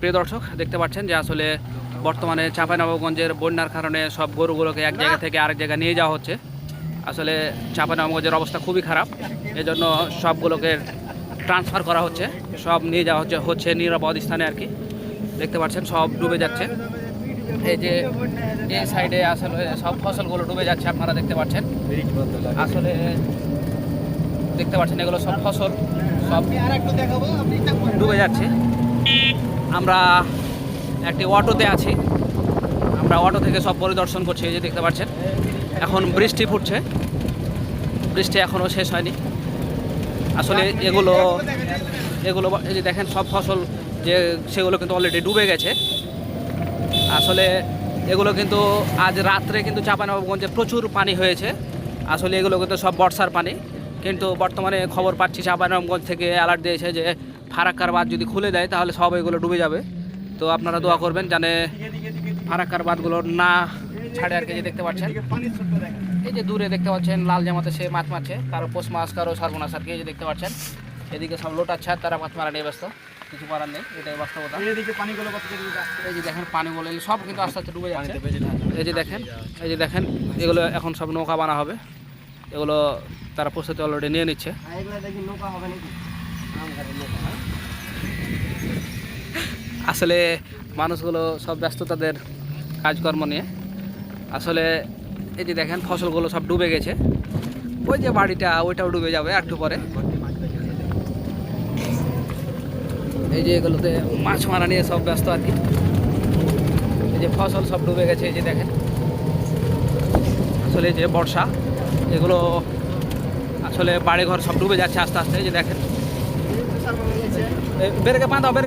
প্রিয় দর্শক, দেখতে পাচ্ছেন যে আসলে বর্তমানে চাঁপাইনবাবগঞ্জের বন্যার কারণে সব গরুগুলোকে এক জায়গা থেকে আরেক জায়গায় নিয়ে যাওয়া হচ্ছে। আসলে চাঁপাইনবাবগঞ্জের অবস্থা খুবই খারাপ, এজন্য সবগুলোকে ট্রান্সফার করা হচ্ছে, সব নিয়ে যাওয়া হচ্ছে হচ্ছে নিরাপদ স্থানে আর কি। দেখতে পাচ্ছেন, সব ডুবে যাচ্ছে। এই যে এই সাইডে আসলে সব ফসলগুলো ডুবে যাচ্ছে, আপনারা দেখতে পাচ্ছেন। আসলে দেখতে পাচ্ছেন, এগুলো সব ফসল, সব ডুবে যাচ্ছে। আমরা একটি অটোতে আছি। আমরা অটো থেকে সব পরিদর্শন করছি, এই যে দেখতে পাচ্ছেন। এখন বৃষ্টি ফুটছে। বৃষ্টি এখনও শেষ হয়নি। আসলে এগুলো এগুলো, এই যে দেখেন সব ফসল যে, সেগুলো কিন্তু অলরেডি ডুবে গেছে। আসলে এগুলো কিন্তু আজ রাত্রে কিন্তু চাঁপানবাবগঞ্জে প্রচুর পানি হয়েছে। আসলে এগুলো কিন্তু সব বর্ষার পানি। কিন্তু বর্তমানে খবর পাচ্ছি, চাঁপানবাবগঞ্জ থেকে অ্যালার্ট দিয়েছে যে ফারাক্কার বাঁধ যদি খুলে দেয়, তাহলে সব এগুলো ডুবে যাবে। তো আপনারা দোয়া করবেন জানে ফারাক্কার বাঁধগুলো না ছাড়ে আর কি যে দেখতে পাচ্ছেন। এই যে দূরে দেখতে পাচ্ছেন, লাল জামাতে সে মাছ মারছে। কারও পোষ মাছ কারও সর্বনাশ আর কি যে দেখতে পাচ্ছেন। এদিকে সব লোটাচ্ছে, আর তারা মাছ মারা নিয়ে ব্যস্ত। কিছু করার নেই, এটাই বাস্তবতা। পানিগুলো এই যে দেখেন, পানি বলে সব কিন্তু আস্তে আস্তে ডুবে যাচ্ছে। এই যে দেখেন, এই যে দেখেন, এগুলো এখন সব নৌকা বানা হবে। এগুলো তারা প্রস্তুতি অলরেডি নিয়ে নিচ্ছে। নৌকা হবে নাকি আসলে মানুষগুলো সব ব্যস্ত তাদের কাজকর্ম নিয়ে। আসলে এই যে দেখেন, ফসলগুলো সব ডুবে গেছে। ওই যে বাড়িটা, ওইটাও ডুবে যাবে একটু পরে। এই যে এগুলোতে মাছ মারা নিয়ে সব ব্যস্ত আর কি। এই যে ফসল সব ডুবে গেছে, এই যে দেখেন। আসলে যে বর্ষা, এগুলো আসলে বাড়িঘর সব ডুবে যাচ্ছে আস্তে আস্তে, এই যে দেখেন। বাঁধাও বেরে